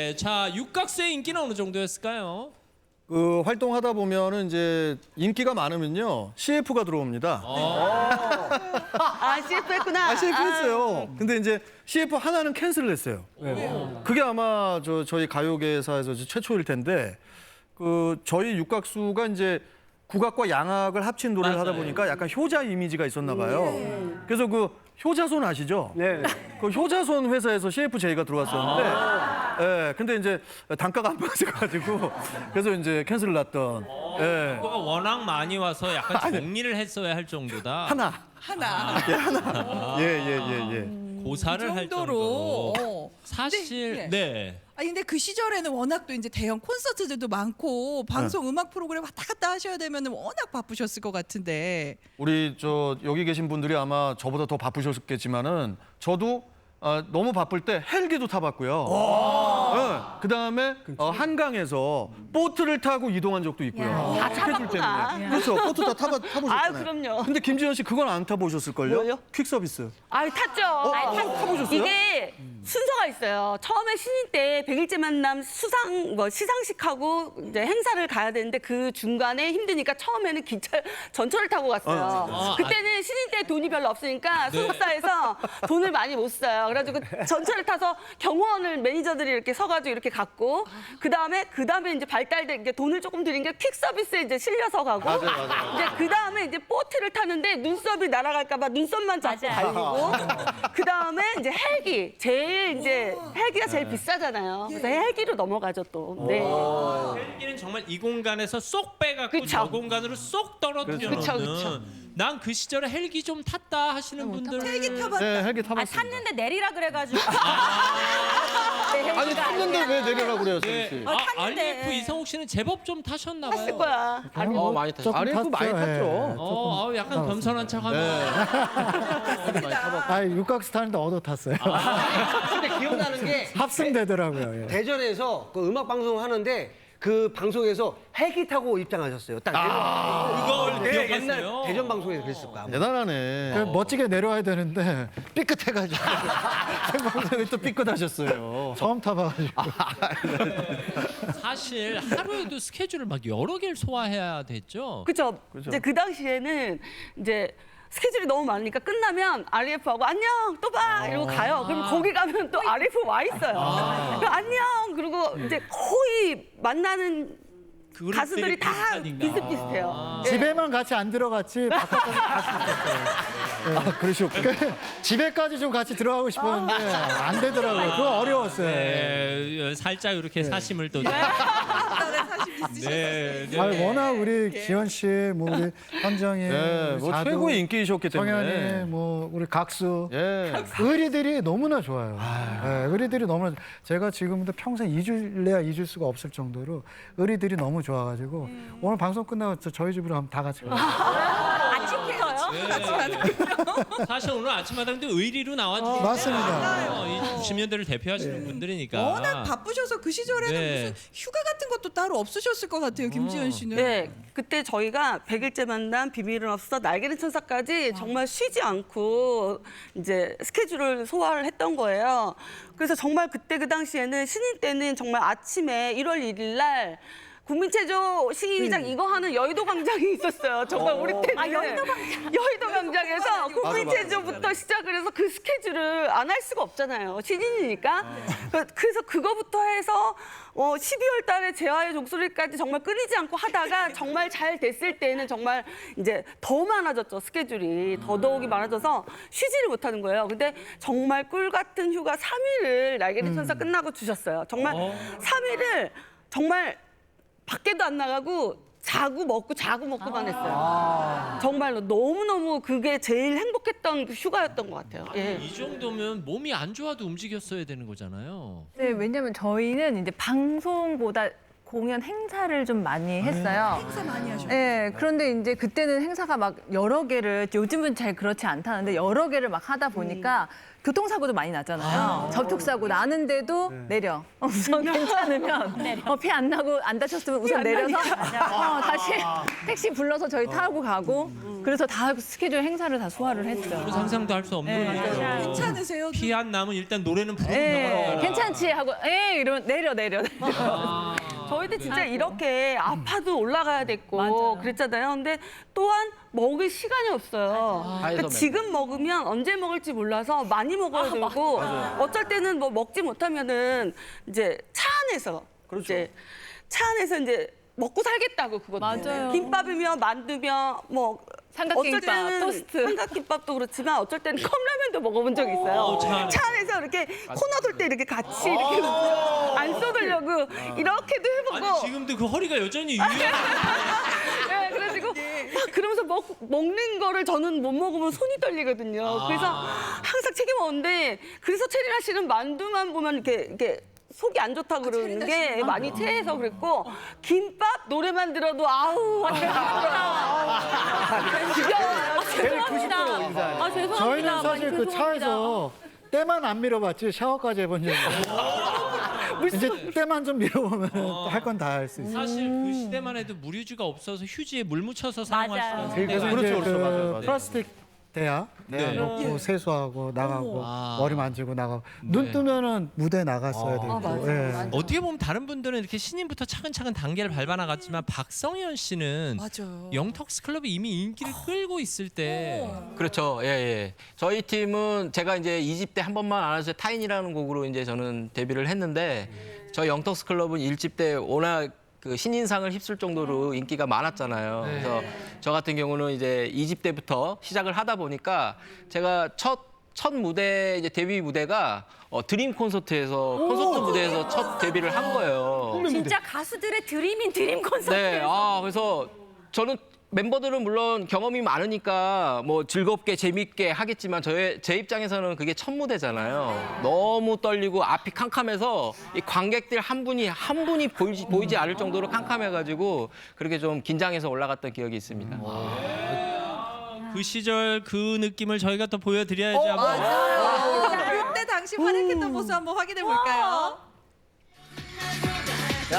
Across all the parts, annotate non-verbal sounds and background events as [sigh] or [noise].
네, 자 육각수의 인기는 어느 정도였을까요? 그 활동하다 보면은 이제 인기가 많으면요 CF가 들어옵니다. 아, CF 했구나. 아, CF 했어요. 근데 이제 CF 하나는 캔슬을 했어요. 그게 아마 저 저희 가요계사에서 최초일 텐데 그 저희 육각수가 이제 국악과 양악을 합친 노래를 하다 맞아요. 보니까 약간 효자 이미지가 있었나 봐요. 그래서 그 효자손 아시죠? 네. 그 효자손 회사에서 CF 제의가 들어왔었는데, 예, 근데 이제 단가가 안 맞아가지고 그래서 이제 캔슬을 났던, 예, 그거가 워낙 많이 와서 약간 정리를 했어야 할 정도다. 하나, 하나 예, 하나, 예, 예, 예, 예. 고사를 할 정도로. 정도로. 어. 사실 네, 예. 네. 아니 근데 그 시절에는 워낙 또 이제 대형 콘서트들도 많고 방송 음악 프로그램 왔다 갔다 하셔야 되면 워낙 바쁘셨을 것 같은데 우리 저 여기 계신 분들이 아마 저보다 더 바쁘셨겠지만은 저도 아, 너무 바쁠 때 헬기도 타봤고요. 네, 그다음에 어, 한강에서 보트를 타고 이동한 적도 있고요. 다 스케줄 타봤구나. 때문에. 그렇죠. 보트 다 타봐, 타보셨잖아요. 아, 그럼요. 근데 김지현 씨 그건 안 타보셨을걸요? 뭐요? 퀵 서비스. 아, 탔죠. 아, 타- 타보셨어요? 이게 순서가 있어요. 처음에 신인 때 100일째 만남 수상 뭐 시상식하고 이제 행사를 가야 되는데 그 중간에 힘드니까 처음에는 기차 전철을 타고 갔어요. 어, 그때는 신인 때 돈이 별로 없으니까 네. 소속사에서 돈을 많이 못 써요. 그래가지고 전철을 타서 경호원을 매니저들이 이렇게 서가지고 이렇게 갔고 그 다음에 그 다음에 이제 발달된 게 돈을 조금 들인 게 퀵 서비스에 이제 실려서 가고 이제 그 다음에 이제 보트를 타는데 눈썹이 날아갈까봐 눈썹만 잡고 달리고 그 다음에 이제 헬기 제일 이제 헬기가 제일 비싸잖아요. 그래서 헬기로 넘어가죠 또. 네. 헬기는 정말 이 공간에서 쏙 빼갖고 그쵸. 저 공간으로 쏙 떨어뜨려 그쵸, 그쵸. 놓는. 난 그 시절에 헬기 좀 탔다 하시는 분들. 헬기 타봤 네, 헬기 아 타봤습니다. 탔는데 내리라 그래가지고 [laughs] 아니 탔는데 왜 내려라 그래요, 네. 선 씨? 어, 아, 탔는데. RF 이성욱 씨는 제법 좀 타셨나 봐요. 했을 거야. 아니, 어 많이 탔죠. RF 많이 탔죠. 어, 아우, 약간 겸손한 척하면. 아, 육각수 타는데 얻어 탔어요. 근데 기억나는 게 합승되더라고요. 예. 대전에서 그 음악 방송 하는데 그 방송에서 헬기 타고 입장하셨어요. 딱 그걸 네, 기억하세요. 옛날 대전 방송에서 그랬을 거야. 아마. 대단하네. 그 멋지게 내려와야 되는데 삐끗해가지고 [laughs] 생방송에 또 삐끗하셨어요. 처음 타봐가지고 사실 하루에도 스케줄을 막 여러 개를 소화해야 됐죠. 그죠. 이제 그 당시에는 이제 스케줄이 너무 많으니까 끝나면 RF하고 안녕 또 봐 이러고 가요. 그럼 거기 가면 또 RF 와 있어요. 그럼 안녕 그리고 이제 거의 만나는 그룹들이 가수들이 다 비슷하니까. 비슷비슷해요. 예. 집에만 같이 안 들어갔지 바깥까지 같이 있었어요. 아, 그러셨구나. [laughs] 집에까지 좀 같이 들어가고 싶었는데 안 되더라고요. 그거 어려웠어요. 네, 살짝 이렇게 사심을 또. 네, 네. 아, 워낙 우리 기현 씨, 뭐 우리 현정이, 네, 우리 뭐 자두, 최고의 인기이셨기 때문에. 성현이, 뭐 우리 각수. 예. 의리들이 너무나 좋아요. 네, 의리들이 너무나 제가 지금도 평생 잊을래야 잊을 수가 없을 정도로 의리들이 너무 좋아가지고 오늘 방송 끝나고 저- 저희 집으로 한번 다 같이 가요. [laughs] 아침부터요? 사실 오늘 아침마다 근데 의리로 나와주셨어요. 맞습니다. 어, 이 90년대를 대표하시는 분들이니까. 워낙 바쁘셔서 그 시절에는 네. 무슨 휴가 같은 것도 따로 없으셨을 것 같아요 김지현 씨는. 네, 그때 저희가 100일째 만남 비밀은 없어 날개는 천사까지 정말 쉬지 않고 이제 스케줄을 소화를 했던 거예요. 그래서 정말 그때 그 당시에는 신인 때는 정말 아침에 1월 1일 날 국민체조 시기장 이거 하는 여의도 광장이 있었어요. 정말 우리 때는 아, 여의도 광장. 여의도 광장 에서 국민체조부터 시작을 해서 그 스케줄을 안 할 수가 없잖아요. 신인이니까. 그- 그래서 그거부터 해서 어, 12월 달에 재화의 종소리까지 정말 끊이지 않고 하다가 정말 잘 됐을 때는 정말 이제 더 많아졌죠. 스케줄이. 더더욱이 많아져서 쉬지를 못하는 거예요. 근데 정말 꿀 같은 휴가 3일을 날개리 천사 끝나고 주셨어요. 정말 어. 3일을 정말 밖에도 안 나가고 자고 먹고 자고 먹고만 했어요. 정말로 너무너무 그게 제일 행복했던 그 휴가였던 것 같아요. 예. 이 정도면 몸이 안 좋아도 움직였어야 되는 거잖아요. 네, 왜냐면 저희는 이제 방송보다 공연 행사를 좀 많이 했어요. 행사 많이 하셨. 네, 그런데 이제 그때는 행사가 막 여러 개를 요즘은 잘 그렇지 않다는데 여러 개를 막 하다 보니까 교통사고도 많이 나잖아요. 접촉사고 나는데도 내려. 어, [laughs] 우선 [laughs] 괜찮으면 어, 피 안 나고 안 다쳤으면 우선 내려서 [laughs] 어, 다시 택시 불러서 저희 타고 가고 그래서 다 스케줄 행사를 다 소화를 했죠. 상상도 할 수 없는 일이죠. 괜찮으세요? 피 안 나면 일단 노래는 부르고 예, 나가라. 괜찮지 하고 에 이러면 내려 내려 내려. 저희도 진짜 이렇게 아파도 올라가야 됐고 맞아요. 그랬잖아요. 근데 또한 먹을 시간이 없어요. 그러니까 지금 먹으면 언제 먹을지 몰라서 많이 먹어야 되고 어쩔 때는 뭐 먹지 못하면은 이제 차 안에서 이제 차 안에서 이제 먹고 살겠다고 그것도. 맞아요. 김밥이며 만두며 뭐 삼각김밥, 어쩔 때는 토스트. 삼각김밥도 그렇지만 어쩔 때는 컵라면도 먹어본 적 있어요. 오, 차 안에서. 이렇게 코너 돌 때 이렇게 같이 이렇게 안 쏟으려고 이렇게도 해보고 아니 지금도 그 허리가 여전히 유연해. [laughs] 네, 그래가지고 막 그러면서 먹, 먹는 거를 저는 못 먹으면 손이 떨리거든요. 그래서 항상 책임 오는데 그래서 체리나 씨는 만두만 보면 이렇게 이렇게 속이 안 좋다고 그러는 게 많이 체해서 그랬고 김밥 노래만 들어도 아우 지겨워요. 죄송합니다. 아 죄송합니다. 저희는 많이 사실 그 죄송합니다. 차에서 때만 안 밀어봤지 샤워까지 해본 적이 없어요. 이제 때만 좀 밀어보면 할 건 다 할 수 있어요. 사실 그 시대만 해도 물유지가 없어서 휴지에 물 묻혀서 사용할 맞아요. 수 있는데 그래서 그렇죠, 이제 그렇죠. 그 맞아요, 맞아요. 플라스틱 대야. 네. 놓고 세수하고 나가고 아. 머리 만지고 나가고. 눈 뜨면은 무대 나갔어야 되고. 예. 어떻게 보면 다른 분들은 이렇게 신인부터 차근차근 단계를 밟아 나갔지만 박성현 씨는 맞아요. 영턱스 클럽이 이미 인기를 끌고 있을 때. 그렇죠. 예, 예. 저희 팀은 제가 이제 2집 때 한 번만 안 해서 타인이라는 곡으로 이제 저는 데뷔를 했는데 저희 영턱스 클럽은 1집 때 워낙 그 신인상을 휩쓸 정도로 인기가 많았잖아요. 그래서 저 같은 경우는 이제 2집 때부터 시작을 하다 보니까 제가 첫 첫 무대 이제 데뷔 무대가 어, 드림 콘서트에서 콘서트 무대에서 첫 데뷔를 한 거예요. 진짜 가수들의 드림인 드림 콘서트. 네, 아 그래서 저는 멤버들은 물론 경험이 많으니까 뭐 즐겁게 재밌게 하겠지만 저의 제 입장에서는 그게 첫 무대잖아요. 너무 떨리고 앞이 캄캄해서 이 관객들 한 분이 한 분이 보이지, 보이지 않을 정도로 깜깜해가지고 그렇게 좀 긴장해서 올라갔던 기억이 있습니다. 그 시절 그 느낌을 저희가 또 보여드려야죠. 한번. 맞아요. 그때 당시 활약했던 모습 한번 확인해 볼까요? 저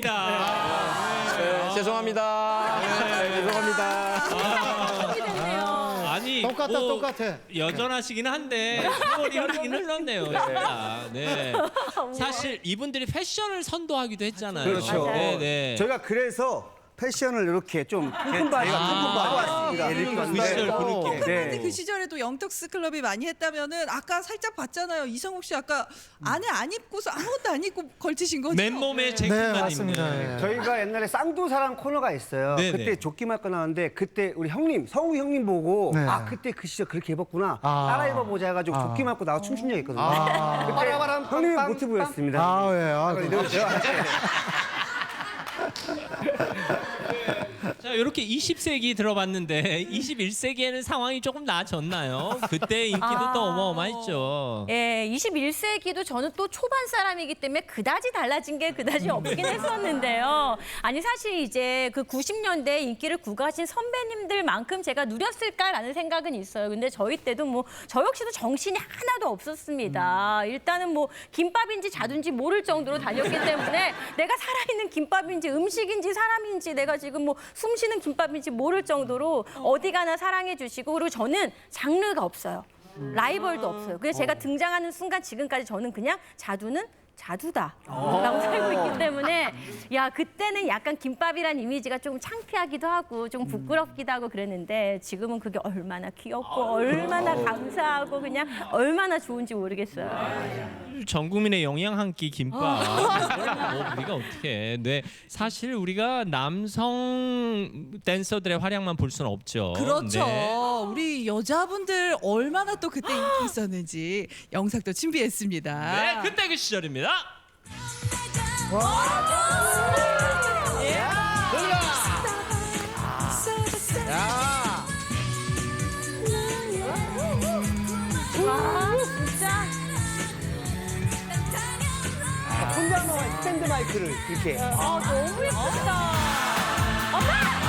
분이 이분입니다. 네, 죄송합니다. 네, 죄송합니다. 아 니 똑같다 뭐 똑같아. 여전하시긴 한데 세월이 흐르긴 흘렀네요. 진짜. 네. [laughs] 사실 이분들이 패션을 선도하기도 했잖아요. 그렇죠. 네, 네. 저희가 그래서 패션을 이렇게 좀 쿵쿵바리가 쿵쿵바리 왔습니다. 그 시절 그 느낌. 근데 그 시절에도 영턱스 클럽이 많이 했다면은 아까 살짝 봤잖아요. 이성욱 씨 아까 안에 안 입고서 아무것도 안 입고 걸치신 거죠? 맨몸에 네 재킷만 맞습니다. 입는. 예. 저희가 옛날에 쌍두사랑 코너가 있어요. 네네. 그때 조끼만 입고 나왔는데 그때 우리 형님, 성우 형님 보고 네. 아 그때 그 시절 그렇게 입었구나. 아. 따라 입어보자 해가지고 아. 조끼만 입고 나와 춤춘 적이 있거든요. 아. 그때 형님이 모티브였습니다. 아 예. 아, [laughs] 자, 이렇게 20세기 들어봤는데 [laughs] 21세기에는 상황이 조금 나아졌나요? 그때 인기도 또 어마어마했죠. 예, 21세기도 저는 또 초반 사람이기 때문에 그다지 달라진 게 그다지 없긴 했었는데요. 아니 사실 이제 그 90년대 인기를 구가하신 선배님들만큼 제가 누렸을까라는 생각은 있어요. 근데 저희 때도 뭐 저 역시도 정신이 하나도 없었습니다. 일단은 뭐 김밥인지 자두인지 모를 정도로 다녔기 때문에 내가 살아있는 김밥인지 음식인지 사람인지 내가 지금 뭐 숨 쉬는 김밥인지 모를 정도로 어디 가나 사랑해 주시고 그리고 저는 장르가 없어요. 라이벌도 없어요. 그래서 제가 등장하는 순간 지금까지 저는 그냥 자두는 자두다라고 살고 있기 때문에 야 그때는 약간 김밥이란 이미지가 조금 창피하기도 하고 좀 부끄럽기도 하고 그랬는데 지금은 그게 얼마나 귀엽고 얼마나 감사하고 그냥 얼마나 좋은지 모르겠어요. 전 국민의 영양 한 끼 김밥. 뭐 우리가 어떻게 해? 네, 사실 우리가 남성 댄서들의 활약만 볼 수는 없죠. 그렇죠. 네. 우리 여자분들 얼마나 또 그때 인기 있었는지 영상도 준비했습니다. 네, 그때 그 시절입니다. 와 진짜 혼자만 스탠드 마이크를 이렇게. 아 너무 예쁘다. 엄마.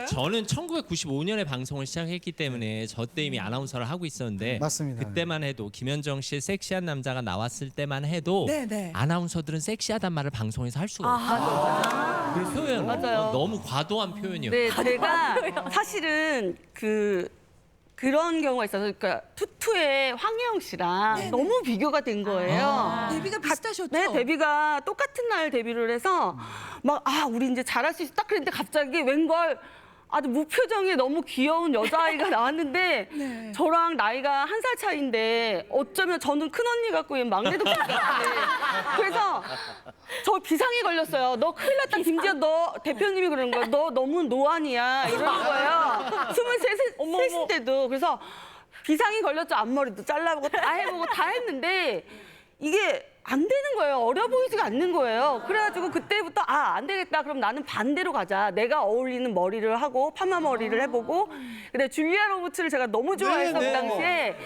어렸어요? 저는 1995년에 방송을 시작했기 때문에 저 때 이미 아나운서를 하고 있었는데 맞습니다. 그때만 해도 김현정 씨의 섹시한 남자가 나왔을 때만 해도 네, 네. 아나운서들은 섹시하단 말을 방송에서 할 수가 없어요. 그 표현 맞아요. 어, 너무 과도한 표현이었어요. 네, 제가 사실은 그 그런 경우가 있어서 그러니까 투투의 황혜영 씨랑 너무 비교가 된 거예요. 데뷔가 비슷하셨죠? 네, 데뷔가 똑같은 날 데뷔를 해서 막 아 우리 이제 잘할 수 있어 딱 그랬는데 갑자기 웬걸 아주 무표정의 너무 귀여운 여자아이가 [laughs] 나왔는데 네. 저랑 나이가 한 살 차이인데 어쩌면 저는 큰 언니 같고 얘 막내 동생 같은데 그래서 저 비상이 걸렸어요. 너 큰일 났다 김지연 너 대표님이 그러는 거야. 너 너무 노안이야 이러는 거예요. [laughs] 스물세 셋인데도 그래서 비상이 걸렸죠. 앞머리도 잘라보고 다 해보고 다 했는데 이게 안 되는 거예요. 어려 보이지가 않는 거예요. 그래가지고 그때부터 아 안 되겠다. 그럼 나는 반대로 가자. 내가 어울리는 머리를 하고 파마 머리를 해보고. 근데 줄리아 로버츠를 제가 너무 좋아해서 그 당시에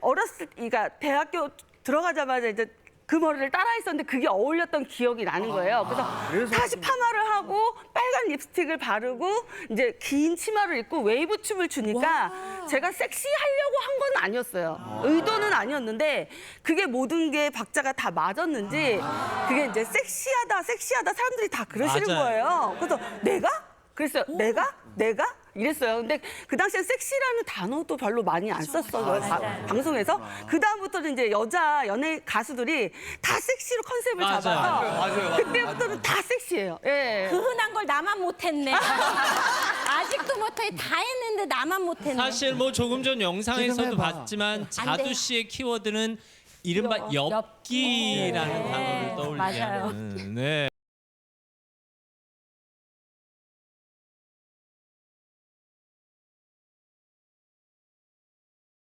어렸을 그러니까 대학교 들어가자마자 이제 그 머리를 따라했었는데 그게 어울렸던 기억이 나는 거예요. 그래서 다시 파마를 하고 빨간 립스틱을 바르고 이제 긴 치마를 입고 웨이브 춤을 추니까 제가 섹시하려고 한 건 아니었어요. 의도는 아니었는데 그게 모든 게 박자가 다 맞았는지 그게 이제 섹시하다 섹시하다 사람들이 다 그러시는 맞아요. 거예요. 그래서 내가? 그랬어요. 내가? 내가? 이랬어요. 근데 그 당시에 섹시라는 단어도 별로 많이 안 썼어요. 바- 방송에서. 그다음부터는 이제 여자 연예 가수들이 다 섹시로 컨셉을 맞아요. 잡아서 그때부터는 다 섹시해요. 예. 그 흔한 걸 나만 못했네. [laughs] 아직도 못해 다 했는데 나만 못했네. 사실 뭐 조금 전 영상에서도 해봐. 봤지만 자두 돼요. 씨의 키워드는 이른바 엽기라는 단어를 떠올리게 맞아요. 하는. 네.